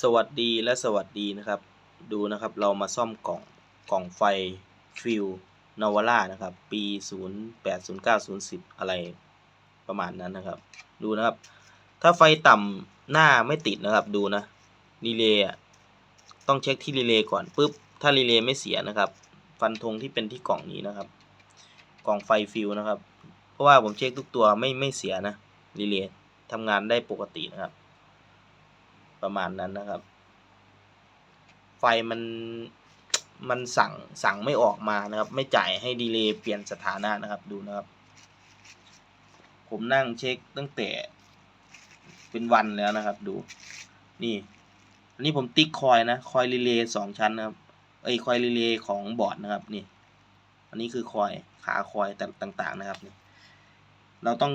สวัสดีและสวัสดีนะครับ ดูนะครับเรามาซ่อมกล่องกล่องไฟฟิลนาวาร่านะครับ ปี 08 09 010 อะไรประมาณนั้นนะครับ ดูนะครับ ถ้าไฟต่ำหน้าไม่ติดนะครับ ดูนะรีเลย์ต้องเช็คที่รีเลย์ก่อนปุ๊บ ถ้ารีเลย์ไม่เสียนะครับ ฟันธงที่เป็นที่กล่องนี้นะครับ กล่องไฟฟิลนะครับ เพราะว่าผมเช็คทุกตัวไม่ไม่เสียนะรีเลย์ทำงานได้ปกตินะครับ ประมาณนั้นนะครับ ไฟมันมันสั่งสั่งไม่ออกมานะครับ ไม่จ่ายให้ดีเลย์เปลี่ยนสถานะนะครับดูนะครับ ผมนั่งเช็คตั้งแต่เป็นวันแล้วนะครับดู นี่อันนี้ผมติ๊กคอยนะ คอยรีเลย์สองชั้นนะครับเอ้ยคอยรีเลย์ของบอร์ดนะครับนี่ อันนี้คือคอยขาคอยต่างๆนะครับนี่เราต้อง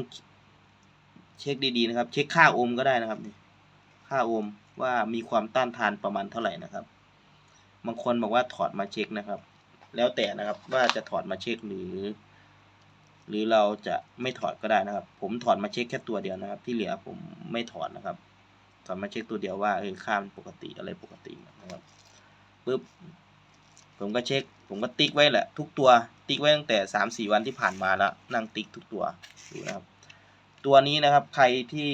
เช็คดีๆนะครับ เช็คค่าโอห์มก็ได้นะครับนี่ ค่าโอห์มว่ามีความต้านทานประมาณเท่าไหร่นะครับ บางคนบอกว่าถอดมาเช็คนะครับ แล้วแต่นะครับว่าจะถอดมาเช็คหรือ หรือเราจะไม่ถอดก็ได้นะครับ ผมถอดมาเช็คแค่ตัวเดียวนะครับ ที่เหลือผมไม่ถอดนะครับ ถอดมาเช็คตัวเดียวว่าเออค่ามันปกติอะไรปกตินะครับปุ๊บผมก็เช็ค ผมก็ติ๊กไว้แหละ ทุกตัวติ๊กไว้ตั้งแต่สามสี่วันที่ผ่านมาแล้วนั่งติ๊กทุกตัวดูนะครับ ตัวนี้นะครับใครที่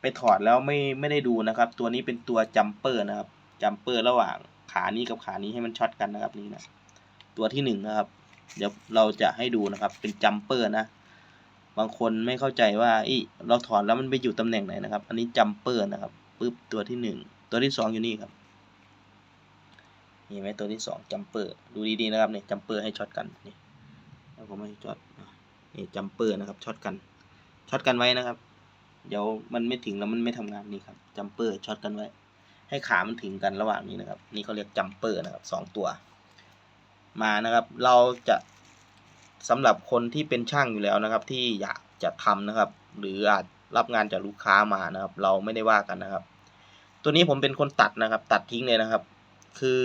ไปถอดแล้วไม่ไม่ได้ดูนะครับ ตัวนี้เป็นตัวจัมเปอร์นะครับจัมเปอร์ระหว่างขานี้กับขานี้ให้มันช็อตกันนะครับนี่นะตัวที่หนึ่งนะครับ เดี๋ยวเราจะให้ดูนะครับ เป็นจัมเปอร์นะ บางคนไม่เข้าใจว่าอีเราถอดแล้วมันไปอยู่ตำแหน่งไหนนะครับ อันนี้จัมเปอร์นะครับปึ๊บตัวที่หนึ่งตัวที่สองอยู่นี่ครับนี่ไหมตัวที่สองจัมเปอร์ดูดีๆนะครับเนี่ยจัมเปอร์ให้ช็อตกันนี่แล้วผมให้ช็อตนี่จัมเปอร์นะครับช็อตกันช็อตกันไว้นะครับ เดี๋ยวมันไม่ถึงแล้วมันไม่ทำงานนี่ครับจัมเปอร์ช็อตกันไว้ ให้ขามันถึงกันระหว่างนี้นะครับ นี่เขาเรียกจัมเปอร์นะครับสองตัว มานะครับ เราจะสำหรับคนที่เป็นช่างอยู่แล้วนะครับ ที่อยากจะทำนะครับ หรืออาจรับงานจากลูกค้ามานะครับ เราไม่ได้ว่ากันนะครับ ตัวนี้ผมเป็นคนตัดนะครับ ตัดทิ้งเลยนะครับ คือ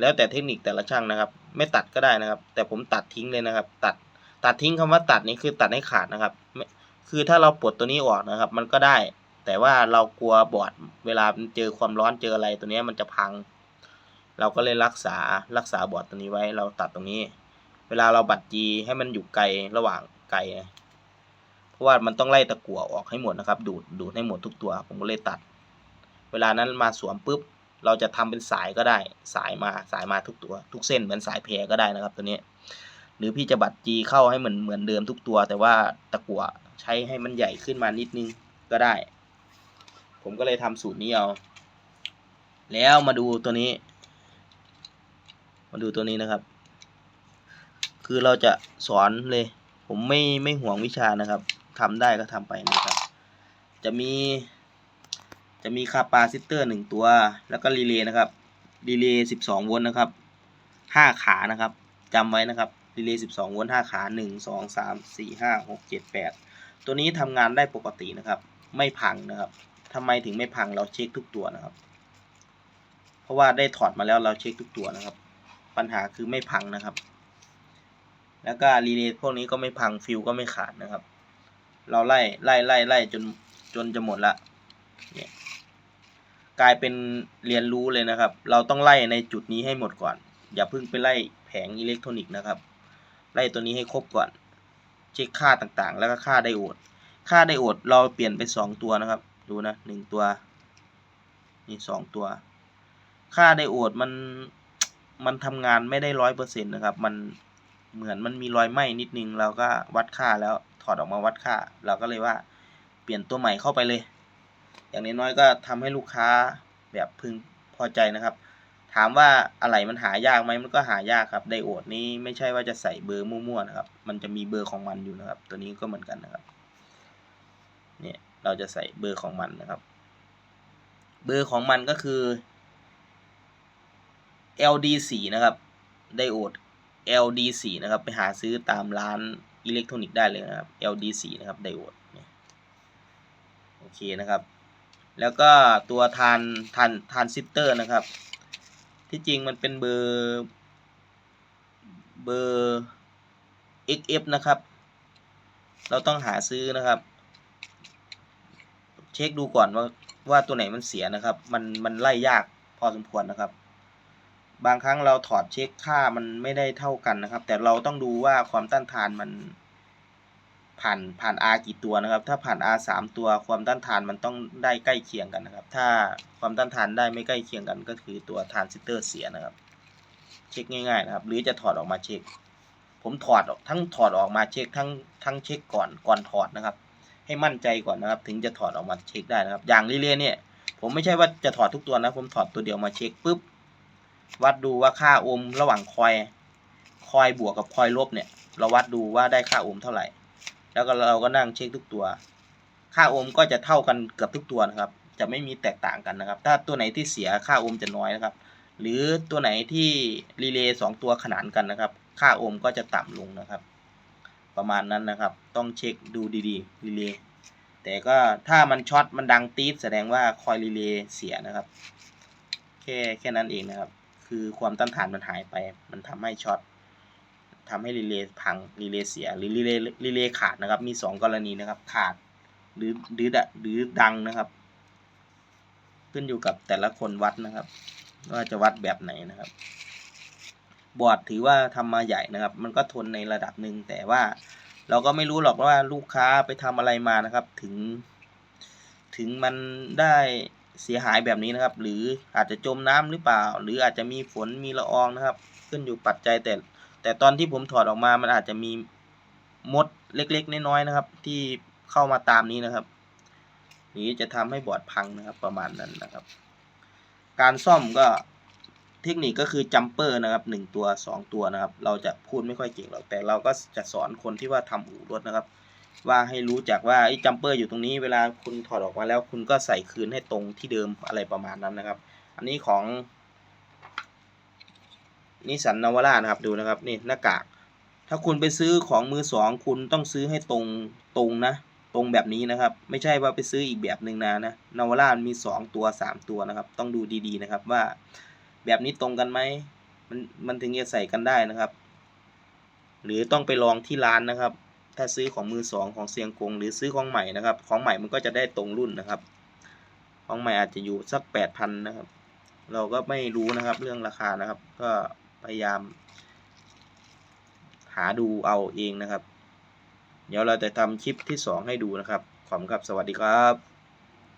แล้วแต่เทคนิคแต่ละช่างนะครับ ไม่ตัดก็ได้นะครับ แต่ผมตัดทิ้งเลยนะครับ ตัดตัดทิ้งคำว่าตัดนี่คือตัดให้ขาดนะครับ คือถ้าเราปลดตัวนี้ออกนะครับ มันก็ได้ แต่ว่าเรากลัวบอร์ดเวลาเจอความร้อนเจออะไรตัวนี้มันจะพัง เราก็เลยรักษารักษาบอร์ดตัวนี้ไว้ เราตัดตรงนี้ เวลาเราบัดจีให้มันอยู่ไกลระหว่างไกลนะเพราะว่ามันต้องไล่ตะกั่วออกให้หมดนะครับ ดูดดูดให้หมดทุกตัว ผมก็เลยตัด เวลานั้นมาสวมปุ๊บเราจะทำเป็นสายก็ได้ สายมาสายมาทุกตัว ทุกเส้นเหมือนสายแพรก็ได้นะครับ ตัวนี้ หรือพี่จะบัดจีเข้าให้เหมือนเหมือนเดิมทุกตัว แต่ว่าตะกั่วใช้ให้มันใหญ่ขึ้นมานิดนึงก็ได้ ผมก็เลยทำสูตรนี้เอา แล้วมาดูตัวนี้ มาดูตัวนี้นะครับ คือเราจะสอนเลย ผมไม่ไม่ห่วงวิชานะครับทำได้ก็ทำไปนะครับ จะมี จะมีคาปาซิเตอร์หนึ่งตัว แล้วก็รีเลย์นะครับรีเลย์สิบสองโวลต์นะครับห้าขานะครับจำไว้นะครับ รีเลย์สิบสองโวลต์ห้าขาหนึ่งสองสามสี่ห้าหกเจ็ดแปดตัวนี้ทำงานได้ปกตินะครับ ไม่พังนะครับทำไมถึงไม่พังเราเช็คทุกตัวนะครับ เพราะว่าได้ถอดมาแล้วเราเช็คทุกตัวนะครับ ปัญหาคือไม่พังนะครับ แล้วก็รีเลย์พวกนี้ก็ไม่พังฟิวก็ไม่ขาดนะครับ เราไล่ไล่ไล่ไล่จนจนจะหมดละเนี่ยกลายเป็นเรียนรู้เลยนะครับ เราต้องไล่ในจุดนี้ให้หมดก่อน อย่าเพิ่งไปไล่แผงอิเล็กทรอนิกส์นะครับ ไล่ตัวนี้ให้ครบก่อน เช็คค่าต่างๆ แล้วก็ค่าไดโอด ค่าไดโอดเราเปลี่ยนไปสองตัวนะครับ ดูนะหนึ่งตัว นี่สองตัว ค่าไดโอดมันมันทำงานไม่ได้ร้อยเปอร์เซ็นต์นะครับ มันเหมือนมันมีรอยไหม้นิดนึง เราก็วัดค่าแล้วถอดออกมาวัดค่า เราก็เลยว่าเปลี่ยนตัวใหม่เข้าไปเลย อย่างน้อยๆก็ทำให้ลูกค้าแบบพึงพอใจนะครับ ถามว่าอะไรมันหายากไหมมันก็หายากครับไดโอดนี้ไม่ใช่ว่าจะใส่เบอร์มั่วๆนะครับ มันจะมีเบอร์ของมันอยู่นะครับ ตัวนี้ก็เหมือนกันนะครับ เนี่ยเราจะใส่เบอร์ของมันนะครับ เบอร์ของมันก็คือ LD4 นะครับไดโอด LD4 นะครับ ไปหาซื้อตามร้านอิเล็กทรอนิกส์ได้เลยนะครับ LD4 นะครับไดโอดโอเคนะครับ แล้วก็ตัวทานทานทานซิสเตอร์นะครับ ที่จริงมันเป็นเบอร์เบอร์ XF นะครับ เราต้องหาซื้อนะครับ เช็คดูก่อนว่าว่าตัวไหนมันเสียนะครับ มันมันไล่ยากพอสมควรนะครับ บางครั้งเราถอดเช็คค่ามันไม่ได้เท่ากันนะครับ แต่เราต้องดูว่าความต้านทานมัน ผ่านผ่าน R กี่ตัวนะครับ ถ้าผ่าน R สามตัวความต้านทานมันต้องได้ใกล้เคียงกันนะครับ ถ้าความต้านทานได้ไม่ใกล้เคียงกัน ก็คือตัวทรานซิสเตอร์เสียนะครับ เช็คง่ายๆนะครับ หรือจะถอดออกมาเช็ค ผมถอดออกทั้งถอดออกมาเช็คทั้งทั้งเช็คก่อนก่อนถอดนะครับ ให้มั่นใจก่อนนะครับ ถึงจะถอดออกมาเช็คได้นะครับ อย่างรีเลย์เนี่ย ผมไม่ใช่ว่าจะถอดทุกตัวนะ ผมถอดตัวเดียวมาเช็คปุ๊บวัดดูว่าค่าโอห์มระหว่างคอย คอยบวกกับคอยลบเนี่ย เราวัดดูว่าได้ค่าโอห์มเท่าไหร่ แล้วก็เราก็นั่งเช็คทุกตัว ค่าโอห์มก็จะเท่ากันเกือบทุกตัวนะครับ จะไม่มีแตกต่างกันนะครับ ถ้าตัวไหนที่เสียค่าโอห์มจะน้อยนะครับ หรือตัวไหนที่รีเลย์สองตัวขนานกันนะครับ ค่าโอห์มก็จะต่ำลงนะครับ ประมาณนั้นนะครับ ต้องเช็คดูดีๆรีเลย์แต่ก็ถ้ามันช็อตมันดังตีดแสดงว่าคอยรีเลย์เสียนะครับ แค่แค่นั้นเองนะครับ คือความต้านทานมันหายไป มันทำให้ช็อต ทำให้รีเลย์พังรีเลย์เสียหรือรีเลย์รีเลย์ขาดนะครับ มีสองกรณีนะครับ ขาดหรือหรือดะหรือดังนะครับ ขึ้นอยู่กับแต่ละคนวัดนะครับ ว่าจะวัดแบบไหนนะครับ บอร์ดถือว่าทำมาใหญ่นะครับ มันก็ทนในระดับหนึ่งแต่ว่าเราก็ไม่รู้หรอกว่าลูกค้าไปทำอะไรมานะครับ ถึง ถึงมันได้เสียหายแบบนี้นะครับ หรืออาจจะจมน้ำหรือเปล่า หรืออาจจะมีฝนมีละอองนะครับ ขึ้นอยู่ปัจจัยแต่ แต่ตอนที่ผมถอดออกมามันอาจจะมีมดเล็กๆน้อยๆนะครับ ที่เข้ามาตามนี้นะครับหรือจะทำให้บอร์ดพังนะครับ ประมาณนั้นนะครับ การซ่อมก็เทคนิคก็คือจัมเปอร์นะครับหนึ่งตัวสองตัวนะครับ เราจะพูดไม่ค่อยเก่งหรอกแต่เราก็จะสอนคนที่ว่าทำอู่รถนะครับ ว่าให้รู้จักว่าไอ้จัมเปอร์อยู่ตรงนี้เวลาคุณถอดออกมาแล้ว คุณก็ใส่คืนให้ตรงที่เดิมอะไรประมาณนั้นนะครับ อันนี้ของ นิสันนาวาร่านะครับดูนะครับนี่หน้ากาก ถ้าคุณไปซื้อของมือสองคุณต้องซื้อให้ตรงตรงนะ ตรงแบบนี้นะครับ ไม่ใช่ว่าไปซื้ออีกแบบหนึ่งนะนะนาวาร่ามีสองตัวสามตัวนะครับ ต้องดูดีๆนะครับว่าแบบนี้ตรงกันไหมมันมันถึงจะใส่กันได้นะครับ หรือต้องไปลองที่ร้านนะครับ ถ้าซื้อของมือสองของเซียงกงหรือซื้อของใหม่นะครับ ของใหม่มันก็จะได้ตรงรุ่นนะครับ ของใหม่อาจจะอยู่สักแปดพันนะครับ เราก็ไม่รู้นะครับเรื่องราคานะครับ ก็ พยายาม หาดูเอาเองนะครับ เดี๋ยวเราจะทำคลิปที่สองให้ดูนะครับ ขอบคุณครับ สวัสดีครับ